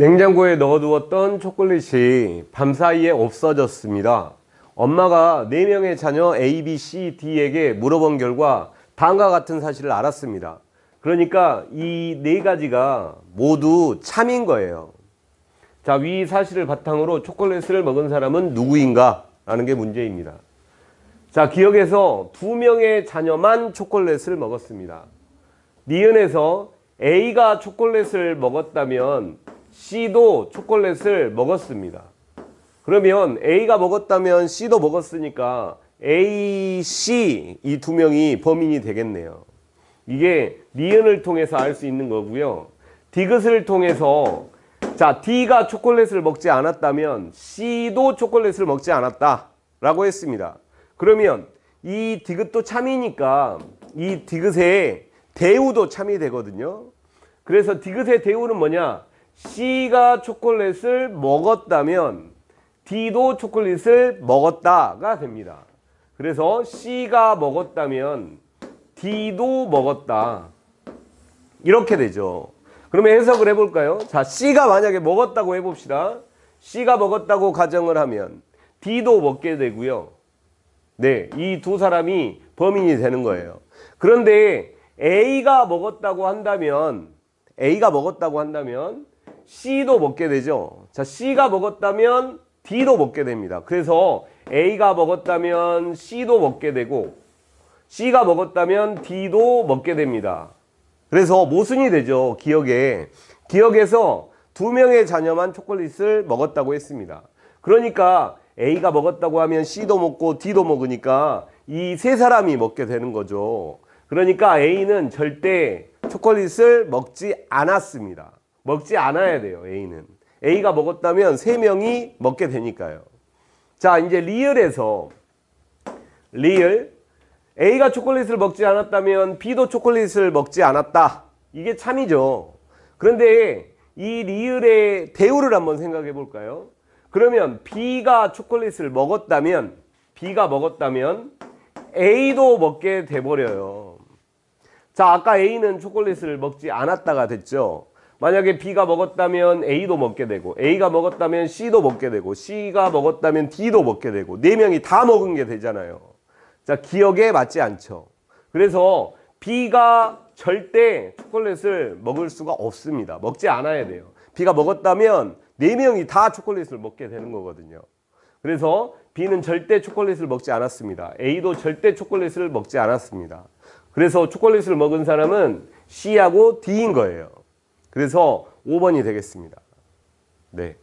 냉장고에 넣어두었던 초콜릿이 밤사이에 없어졌습니다. 엄마가 4명의 자녀 A, B, C, D에게 물어본 결과 다음과 같은 사실을 알았습니다. 그러니까 이 네 가지가 모두 참인 거예요. 자, 위 사실을 바탕으로 초콜릿을 먹은 사람은 누구인가? 라는 게 문제입니다. 자, 기억에서 두 명의 자녀만 초콜릿을 먹었습니다. 니은에서 A가 초콜릿을 먹었다면 C도 초콜릿을 먹었습니다. 그러면 A가 먹었다면 C도 먹었으니까 A, C 이 두 명이 범인이 되겠네요. 이게 니은을 통해서 알 수 있는 거고요. 디귿을 통해서 자 D가 초콜릿을 먹지 않았다면 C도 초콜릿을 먹지 않았다 라고 했습니다. 그러면 이 디귿도 참이니까 이 디귿의 대우도 참이 되거든요. 그래서 디귿의 대우는 뭐냐? C가 초콜릿을 먹었다면 D도 초콜릿을 먹었다가 됩니다. 그래서 C가 먹었다면 D도 먹었다. 이렇게 되죠. 그러면 해석을 해볼까요? 자, C가 만약에 먹었다고 해봅시다. C가 먹었다고 가정을 하면 D도 먹게 되고요. 네, 이 두 사람이 범인이 되는 거예요. 그런데 A가 먹었다고 한다면 A가 먹었다고 한다면 C도 먹게 되죠. 자, C가 먹었다면 D도 먹게 됩니다. 그래서 A가 먹었다면 C도 먹게 되고 C가 먹었다면 D도 먹게 됩니다. 그래서 모순이 되죠. 기억에. 기억에서 두 명의 자녀만 초콜릿을 먹었다고 했습니다. 그러니까 A가 먹었다고 하면 C도 먹고 D도 먹으니까 이 세 사람이 먹게 되는 거죠. 그러니까 A는 절대 초콜릿을 먹지 않았습니다. 먹지 않아야 돼요, A는. A가 먹었다면 세 명이 먹게 되니까요. 자, 이제 리을에서 리을 A가 초콜릿을 먹지 않았다면 B도 초콜릿을 먹지 않았다. 이게 참이죠. 그런데 이 리을의 대우를 한번 생각해 볼까요? 그러면 B가 초콜릿을 먹었다면 B가 먹었다면 A도 먹게 돼 버려요. 자, 아까 A는 초콜릿을 먹지 않았다가 됐죠. 만약에 B가 먹었다면 A도 먹게 되고 A가 먹었다면 C도 먹게 되고 C가 먹었다면 D도 먹게 되고 네 명이 다 먹은 게 되잖아요. 자, 기억에 맞지 않죠. 그래서 B가 절대 초콜릿을 먹을 수가 없습니다. 먹지 않아야 돼요. B가 먹었다면 네 명이 다 초콜릿을 먹게 되는 거거든요. 그래서 B는 절대 초콜릿을 먹지 않았습니다. A도 절대 초콜릿을 먹지 않았습니다. 그래서 초콜릿을 먹은 사람은 C하고 D인 거예요. 그래서 5번이 되겠습니다. 네.